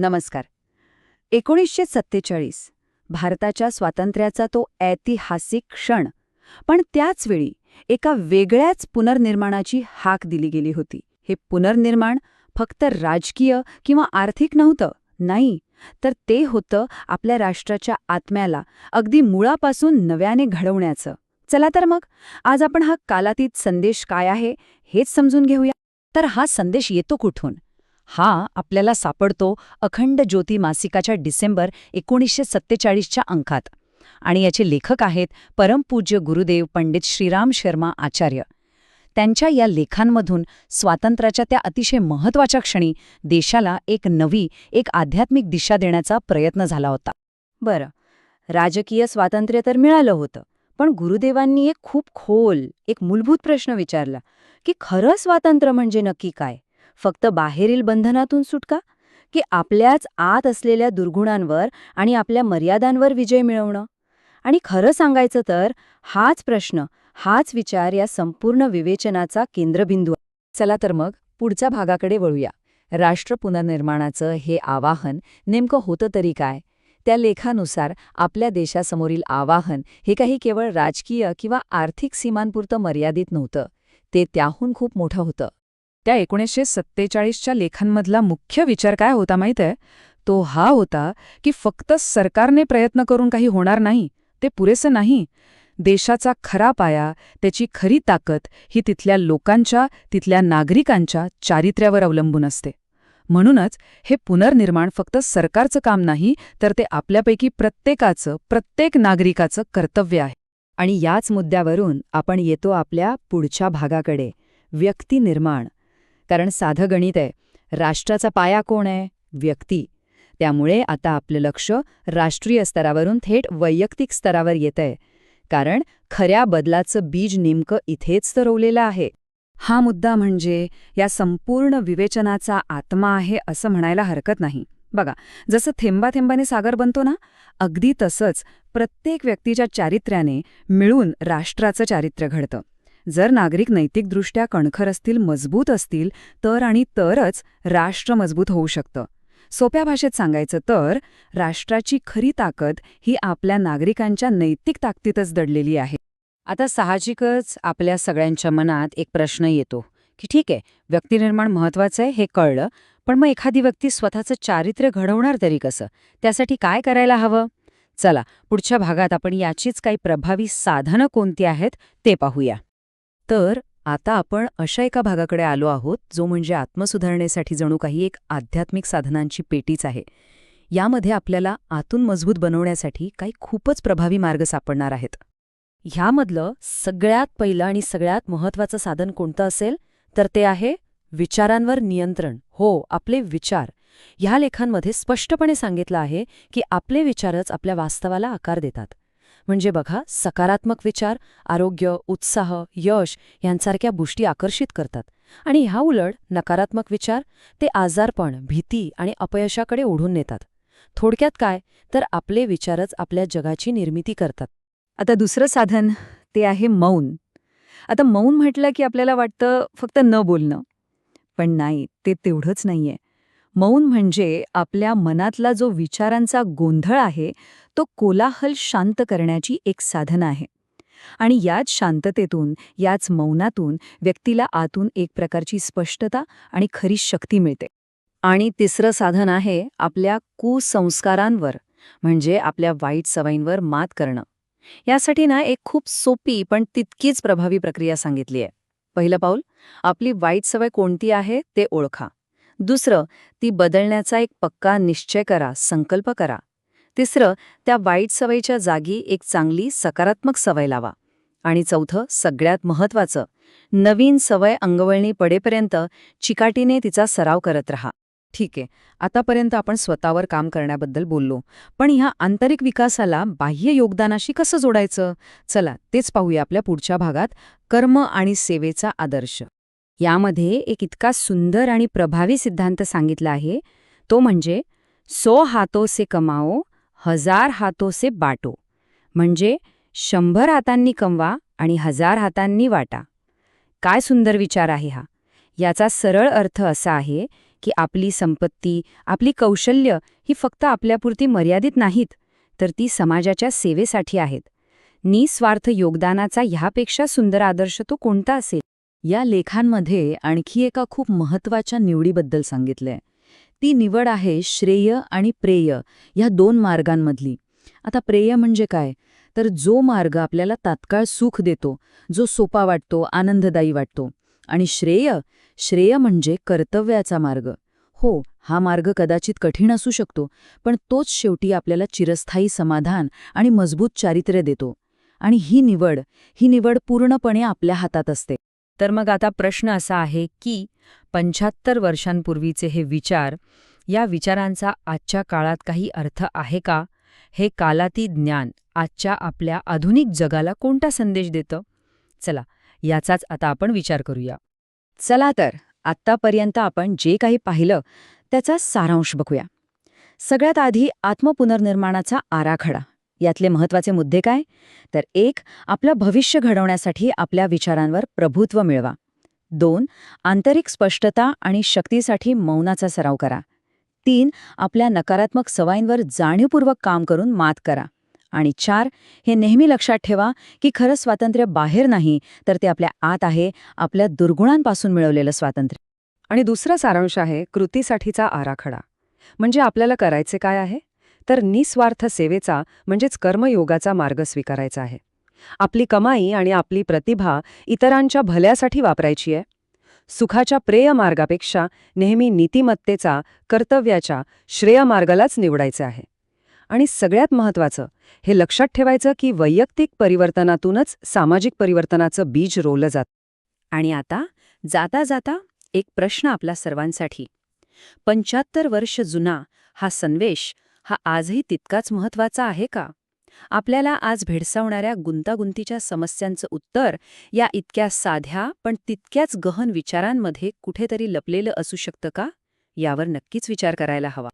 नमस्कार. एकोणीसशे सत्तेचाळीस भारताच्या स्वातंत्र्याचा तो ऐतिहासिक क्षण पण त्याचवेळी एका वेगळ्याच पुनर्निर्माणाची हाक दिली गेली होती. हे पुनर्निर्माण फक्त राजकीय किंवा आर्थिक नव्हतं नाही तर ते होतं आपल्या राष्ट्राच्या आत्म्याला अगदी मुळापासून नव्याने घडवण्याचं. चला तर मग आज आपण हा कालातीत संदेश काय आहे हेच समजून घेऊया. तर हा संदेश येतो कुठून? हा आपल्याला सापडतो अखंड ज्योती मासिकाच्या डिसेंबर एकोणीसशे सत्तेचाळीसच्या अंकात. आणि याचे लेखक आहेत परमपूज्य गुरुदेव पंडित श्रीराम शर्मा आचार्य. त्यांच्या या लेखांमधून स्वातंत्र्याच्या त्या अतिशय महत्त्वाच्या क्षणी देशाला एक नवी एक आध्यात्मिक दिशा देण्याचा प्रयत्न झाला होता. बरं राजकीय स्वातंत्र्य तर मिळालं होतं पण गुरुदेवांनी एक खूप खोल एक मूलभूत प्रश्न विचारला की खरं स्वातंत्र्य म्हणजे नक्की काय? फक्त बाहेरील बंधनातून सुटका? की आपल्याच आत असलेल्या दुर्गुणांवर आणि आपल्या मर्यादांवर विजय मिळवणं? आणि खरं सांगायचं तर हाच प्रश्न हाच विचार या संपूर्ण विवेचनाचा केंद्रबिंदू चला तर मग पुढच्या भागाकडे वळूया. राष्ट्र पुनर्निर्माणाचं हे आवाहन नेमकं होतं तरी काय? त्या लेखानुसार आपल्या देशासमोरील आवाहन हे काही केवळ राजकीय किंवा आर्थिक सीमांपुरतं मर्यादित नव्हतं. ते त्याहून खूप मोठं होतं. त्या एकोणीसशे सत्तेचाळीसच्या लेखांमधला मुख्य विचार काय होता माहीत आहे? तो हा होता की फक्त सरकारने प्रयत्न करून काही होणार नाही ते पुरेसं नाही. देशाचा खरा पाया त्याची खरी ताकद ही तिथल्या लोकांच्या तिथल्या नागरिकांच्या चारित्र्यावर अवलंबून असते. म्हणूनच हे पुनर्निर्माण फक्त सरकारचं काम नाही तर ते आपल्यापैकी प्रत्येकाचं प्रत्येक नागरिकाचं कर्तव्य आहे. आणि याच मुद्द्यावरून आपण येतो आपल्या पुढच्या भागाकडे व्यक्तिनिर्माण कारण साधं गणित आहे. राष्ट्राचा पाया कोण आहे? व्यक्ती. त्यामुळे आता आपलं लक्ष राष्ट्रीय स्तरावरून थेट वैयक्तिक स्तरावर येतंय कारण खऱ्या बदलाचं बीज नेमकं इथेच तर रोवलेलं आहे. हा मुद्दा म्हणजे या संपूर्ण विवेचनाचा आत्मा आहे असं म्हणायला हरकत नाही. बघा जसं थेंबाथेंबाने सागर बनतो ना अगदी तसंच प्रत्येक व्यक्तीच्या चारित्र्याने मिळून राष्ट्राचं चारित्र्य घडतं. जर नागरिक नैतिकदृष्ट्या कणखर असतील मजबूत असतील तर आणि तरच राष्ट्र मजबूत होऊ शकतं. सोप्या भाषेत सांगायचं तर राष्ट्राची खरी ताकद ही आपल्या नागरिकांच्या नैतिक ताकदीतच दडलेली आहे. आता साहजिकच आपल्या सगळ्यांच्या मनात एक प्रश्न येतो की ठीक आहे व्यक्तिनिर्माण महत्वाचं आहे हे कळलं पण मग एखादी व्यक्ती स्वतःचं चारित्र्य घडवणार तरी कसं? त्यासाठी काय करायला हवं? चला पुढच्या भागात आपण याचीच काही प्रभावी साधनं कोणती आहेत ते पाहूया. तर आता आपण अशा एका भागाकडे आलो आहोत जो म्हणजे आत्मसुधारणेसाठी जणू काही एक आध्यात्मिक साधनांची पेटीच आहे. यामध्ये आपल्याला आतून मजबूत बनवण्यासाठी काही खूपच प्रभावी मार्ग सापडणार आहेत. ह्यामधलं सगळ्यात पहिलं आणि सगळ्यात महत्वाचं साधन कोणतं असेल? तर ते आहे विचारांवर नियंत्रण. हो आपले विचार. ह्या लेखांमध्ये स्पष्टपणे सांगितलं आहे की आपले विचारच आपल्या वास्तवाला आकार देतात. म्हणजे बघा सकारात्मक विचार आरोग्य उत्साह यश यांसारख्या गोष्टी आकर्षित करतात. आणि ह्या उलट नकारात्मक विचार ते आजारपण भीती आणि अपयशाकडे ओढून नेतात. थोडक्यात काय? तर आपले विचारच आपल्या जगाची निर्मिती करतात. आता दुसरं साधन ते आहे मौन. आता मौन म्हटलं की आपल्याला वाटतं फक्त न बोलणं. पण नाही ते तेवढंच नाहीये. मौन म्हणजे आपल्या मनातला जो विचारांचा गोंधळ आहे तो कोलाहल शांत करण्याची एक साधन आहे. आणि याच शांततेतून याच मौनातून व्यक्तीला आतून एक प्रकारची स्पष्टता आणि खरी शक्ती मिळते. आणि तिसरं साधन आहे आपल्या कुसंस्कारांवर म्हणजे आपल्या वाईट सवयींवर मात करणं. यासाठी ना एक खूप सोपी पण तितकीच प्रभावी प्रक्रिया सांगितली आहे. पहिलं पाऊल आपली वाईट सवय कोणती आहे ते ओळखा. दुसरं ती बदलण्याचा एक पक्का निश्चय करा संकल्प करा. तिसरं त्या वाईट सवयीच्या जागी एक चांगली सकारात्मक सवय लावा. आणि चौथं सगळ्यात महत्वाचं नवीन सवय अंगवळणी पडेपर्यंत चिकाटीने तिचा सराव करत राहा. ठीक आहे आतापर्यंत आपण स्वतःवर काम करण्याबद्दल बोललो पण ह्या आंतरिक विकासाला बाह्य योगदानाशी कसं जोडायचं? चला तेच पाहूया आपल्या पुढच्या भागात कर्म आणि सेवेचा आदर्श. यामध्ये एक इतका सुंदर आणि प्रभावी सिद्धांत सांगितला आहे. तो म्हणजे सो हातो से कमाओ हजार हातो से बाटो. म्हणजे शंभर हातांनी कमवा आणि हजार हातांनी वाटा. काय सुंदर विचार आहे हा. याचा सरळ अर्थ असा आहे की आपली संपत्ती आपली कौशल्य ही फक्त आपल्यापुरती मर्यादित नाहीत तर ती समाजाच्या सेवेसाठी आहेत. निस्वार्थ योगदानाचा ह्यापेक्षा सुंदर आदर्श तो कोणता असेल? या लेखांमध्ये आणखी एका खूप महत्त्वाच्या निवडीबद्दल सांगितलंय. ती निवड आहे श्रेय आणि प्रेय ह्या दोन मार्गांमधली. आता प्रेय म्हणजे काय? तर जो मार्ग आपल्याला तात्काळ सुख देतो जो सोपा वाटतो आनंददायी वाटतो. आणि श्रेय श्रेय म्हणजे कर्तव्याचा मार्ग. हो हा मार्ग कदाचित कठीण असू शकतो पण तोच शेवटी आपल्याला चिरस्थायी समाधान आणि मजबूत चारित्र्य देतो. आणि ही निवड ही निवड पूर्णपणे आपल्या हातात असते. तर मग आता प्रश्न असा आहे की पंच्याहत्तर वर्षांपूर्वीचे हे विचार या विचारांचा आजच्या काळात काही अर्थ आहे का? हे कालाती ज्ञान आजच्या आपल्या आधुनिक जगाला कोणता संदेश देतं? चला याचाच आता आपण विचार करूया. चला तर आत्तापर्यंत आपण जे काही पाहिलं त्याचा सारांश बघूया. सगळ्यात आधी आत्मपुनर्निर्माणाचा आराखडा. यातले महत्त्वाचे मुद्दे काय? तर एक आपलं भविष्य घडवण्यासाठी आपल्या विचारांवर प्रभुत्व मिळवा. दोन आंतरिक स्पष्टता आणि शक्तीसाठी मौनाचा सराव करा. तीन आपल्या नकारात्मक सवयींवर जाणीवपूर्वक काम करून मात करा. आणि चार हे नेहमी लक्षात ठेवा की खरं स्वातंत्र्य बाहेर नाही तर ते आपल्या आत आहे आपल्या दुर्गुणांपासून मिळवलेलं स्वातंत्र्य. आणि दुसरा सारांश आहे कृतीसाठीचा आराखडा. म्हणजे आपल्याला करायचे काय आहे? तर निस्वार्थ सेवेचा म्हणजेच कर्मयोगाचा मार्ग स्वीकारायचा आहे. आपली कमाई आणि आपली प्रतिभा इतरांच्या भल्यासाठी वापरायची आहे. सुखाच्या प्रेय मार्गापेक्षा नेहमी नीतिमत्तेचा कर्तव्याच्या श्रेय मार्गालाच निवडायचे आहे. आणि सगळ्यात महत्त्वाचं हे लक्षात ठेवायचं की वैयक्तिक परिवर्तनातूनच सामाजिक परिवर्तनाचं बीज रोवलं जात. आणि आता जाता जाता एक प्रश्न आपल्या सर्वांसाठी. पंच्याहत्तर वर्ष जुना हा संदेश हा आजही तितकाच महत्त्वाचा आहे का? आपल्याला आज भेडसावणाऱ्या गुंतागुंतीच्या समस्यांचं उत्तर या इतक्या साध्या पण तितक्याच गहन विचारांमध्ये कुठेतरी लपलेलं असू शकतं का? यावर नक्कीच विचार करायला हवा.